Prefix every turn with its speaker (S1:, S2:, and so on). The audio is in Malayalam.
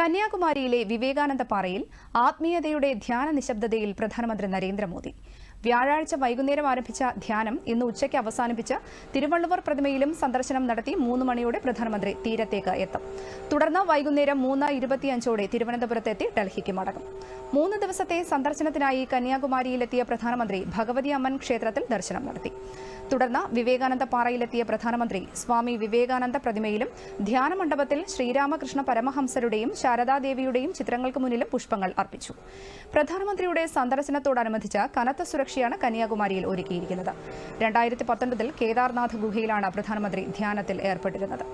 S1: കന്യാകുമാരിയിലെ വിവേകാനന്ദ പാറയിൽ ആത്മീയതയുടെ ധ്യാന നിശബ്ദതയിൽ പ്രധാനമന്ത്രി നരേന്ദ്രമോദി. വ്യാഴാഴ്ച വൈകുന്നേരം ആരംഭിച്ച ധ്യാനം ഇന്ന് ഉച്ചയ്ക്ക് അവസാനിപ്പിച്ച് തിരുവള്ളുവർ പ്രതിമയിലും സന്ദർശനം നടത്തി മൂന്ന് മണിയോടെ പ്രധാനമന്ത്രി തീരത്തേക്ക് എത്തും. തുടർന്ന് വൈകുന്നേരം മൂന്ന് ഇരുപത്തിയഞ്ചോടെ തിരുവനന്തപുരത്തെത്തി ഡൽഹിക്ക് മടങ്ങും. മൂന്ന് ദിവസത്തെ സന്ദർശനത്തിനായി കന്യാകുമാരിയിലെത്തിയ പ്രധാനമന്ത്രി ഭഗവതി അമ്മൻ ക്ഷേത്രത്തിൽ ദർശനം നടത്തി. തുടർന്ന് വിവേകാനന്ദ പാറയിലെത്തിയ പ്രധാനമന്ത്രി സ്വാമി വിവേകാനന്ദ പ്രതിമയിലും ധ്യാനമണ്ഡപത്തിൽ ശ്രീരാമകൃഷ്ണ പരമഹംസരുടെയും ശാരദാദേവിയുടെയും ചിത്രങ്ങൾക്ക് മുന്നിലും പുഷ്പങ്ങൾ അർപ്പിച്ചു. പ്രധാനമന്ത്രിയുടെ സന്ദർശനത്തോടനുബന്ധിച്ച് കനത്ത സുരക്ഷയാണ് കന്യാകുമാരിയിൽ ഒരുക്കിയിരിക്കുന്നത്. രണ്ടായിരത്തി പത്തൊൻപതിൽ കേദാർനാഥ് ഗുഹയിലാണ് പ്രധാനമന്ത്രി ധ്യാനത്തിൽ ഏർപ്പെട്ടിരുന്നത്.